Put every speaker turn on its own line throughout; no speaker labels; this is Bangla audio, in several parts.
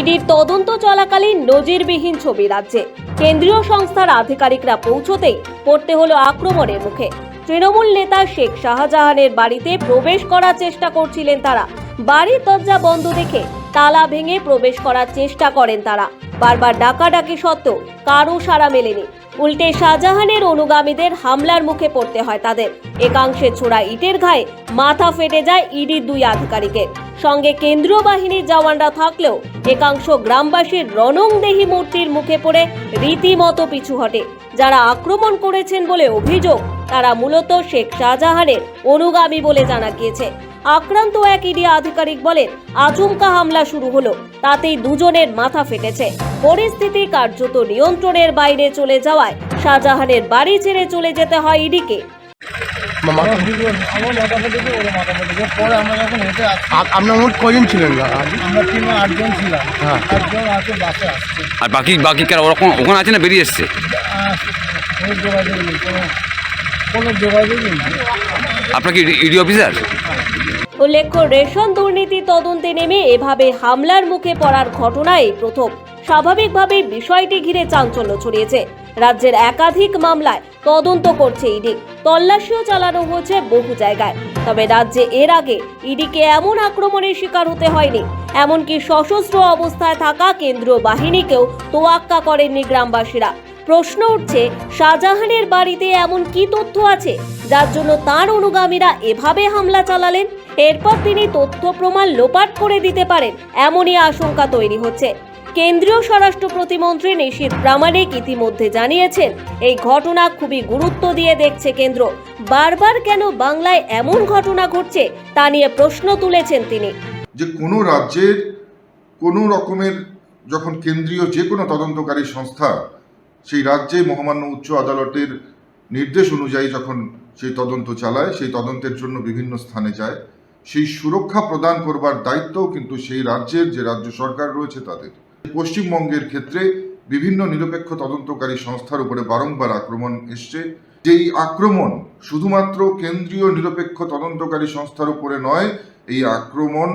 ইডির তদন্ত চলাকালীন নজিরবিহীন ছবি রাজ্যে। কেন্দ্রীয় সংস্থার আধিকারিকরা পৌঁছতেই পড়তে হলো আক্রমণের মুখে। তৃণমূল নেতা শেখ শাহজাহানের বাড়িতে প্রবেশ করার চেষ্টা করছিলেন তারা। বাড়ির দরজা বন্ধ দেখে তালা ভেঙে প্রবেশ করার চেষ্টা করেন তারা। বারবার ডাকাডাকি সত্ত্বেও কারও সাড়া মেলেনি। উল্টে শাহজাহানের অনুগামীদের হামলার মুখে পড়তে হয় তাদের। একাংশে ছোড়া ইটের ঘায়ে মাথা ফেটে যায় ইডির দুই আধিকারিকের। সঙ্গে কেন্দ্রীয় বাহিনীর জওয়ানরা থাকলেও একাংশ গ্রামবাসীর রণংদেহী মূর্তির মুখে পড়ে রীতিমতো পিছু হটে। যারা আক্রমণ করেছেন বলে অভিযোগ, তারা মূলত শেখ শাহজাহানের অনুগামী বলে জানা গিয়েছে। আক্রান্ত এক ইডি আধিকারিক বলেন, আচমকা হামলা শুরু হলো। তাতেই দুজনের মাথা ফেটেছে। পরিস্থিতি কার্যত নিয়ন্ত্রণের বাইরে চলে যাওয়ায় শাহজাহানের বাড়ি ছেড়ে চলে যেতে হয় ইডিকে।
আপনার মোট কজন ছিলেন? হ্যাঁ।
আর বাকি বাকি কারা? ওরকম ওখানে আছে না বেরিয়ে এসছে? আপনার কি ইডি অফিসার?
উল্লেখ্য রেশন দুর্নীতি তদন্তে নেমে এভাবে হামলার মুখে পড়ার ঘটনায় প্রথম। স্বাভাবিকভাবে বিষয়টি ঘিরে চাঞ্চল্য ছড়িয়েছে। রাজ্যের একাধিক মামলায় তদন্ত করছে ইডি। তল্লাশিও চালানো হয়েছে বহু জায়গায়। তবে রাজ্যে এর আগে ইডিকে এমন আক্রমণের শিকার হতে হয়নি। এমনকি সশস্ত্র অবস্থায় থাকা কেন্দ্রীয় বাহিনীকেও তোয়াক্কা করেননি গ্রামবাসীরা। প্রশ্ন উঠছে, শাহজাহানের বাড়িতে এমন কি তথ্য আছে, যার জন্য তার অনুগামীরা এভাবে হামলা চালালেন? এরপর তিনি তথ্য প্রমাণ লোপাট করে দিতে পারেন, এমনই আশঙ্কা তৈরি হচ্ছে। কেন্দ্রীয় স্বরাষ্ট্র প্রতিমন্ত্রী নিশীথ প্রামাণিক ইতিমধ্যে জানিয়েছেন, এই ঘটনা খুবই গুরুত্ব দিয়ে দেখছে কেন্দ্র। বারবার কেন বাংলায় এমন ঘটনা ঘটছে, তা নিয়ে প্রশ্ন তুলেছেন তিনি।
যে কোনো রাজ্যের কোনো রকমের যখন কেন্দ্রীয় যে কোনো তদন্তকারী সংস্থা সেই রাজ্যে মহামান্য উচ্চ আদালতের নির্দেশ অনুযায়ী যখন সেই তদন্ত চালায়, সেই তদন্তের জন্য বিভিন্ন স্থানে যায়, সেই সুরক্ষা প্রদান করবার দায়িত্বও কিন্তু সেই রাজ্যের যে রাজ্য সরকার রয়েছে তাদের। পশ্চিমবঙ্গের ক্ষেত্রে বিভিন্ন নিরপেক্ষ তদন্তকারী সংস্থার উপরে বারংবার আক্রমণ এসছে। যেই আক্রমণ শুধুমাত্র কেন্দ্রীয় নিরপেক্ষ তদন্তকারী সংস্থার উপরে নয় এই আক্রমণ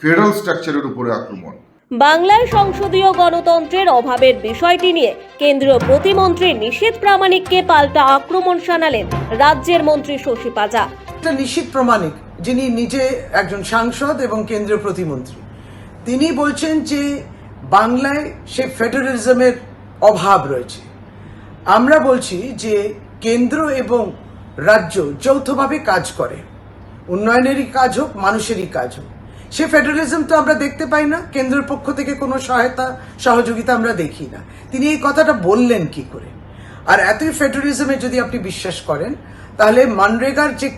ফেডারেল স্ট্রাকচারের উপরে আক্রমণ।
বাংলায় সংসদীয় গণতন্ত্রের অভাবের বিষয়টি নিয়ে কেন্দ্রীয় প্রতিমন্ত্রী নিশীথ প্রামাণিককে পাল্টা আক্রমণ শানালেন রাজ্যের মন্ত্রী শশী পাজা।
একটা নিশ্চিত প্রমাণিক যিনি নিজে একজন সাংসদ এবং কেন্দ্রীয় প্রতিমন্ত্রী। তিনি বলছেন যে বাংলায় সে ফেডারেলিজমের অভাব রয়েছে। আমরা বলছি যে কেন্দ্র এবং রাজ্য যৌথভাবে কাজ করে। উন্নয়নেরই কাজ হোক, মানুষেরই কাজ হোক। সে ফেডারেলিজম তো আমরা দেখতে পাই না, কেন্দ্রের পক্ষ থেকে কোনো সহায়তা, সহযোগিতা আমরা দেখি না। তিনি এই কথাটা বললেন কি করে? আর এতই ফেডারেলিজমে যদি আপনি বিশ্বাস করেন, তাহলে মানরেগার যে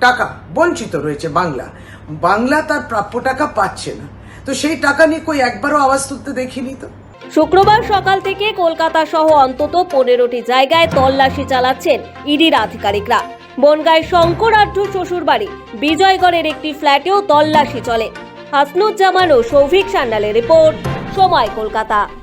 টাকা, বঞ্চিত রয়েছে বাংলা বাংলা তার প্রাপ্য টাকা পাচ্ছে না। তো সেই টাকা নিয়ে কই একবারও আওয়াজ তুলতে দেখিনি তো?
শুক্রবার সকাল থেকে কলকাতা সহ অন্তত পনেরোটি জায়গায় তল্লাশি চালাচ্ছেন ইডির আধিকারিকরা। বনগাঁয় শঙ্কর শ্বশুর শ্বশুরবাড়ি, বিজয়গড়ের একটি ফ্ল্যাটেও তল্লাশি চলে। হাসনুজ্জামান ও সৌভিক সান্যালের রিপোর্ট, সময় কলকাতা।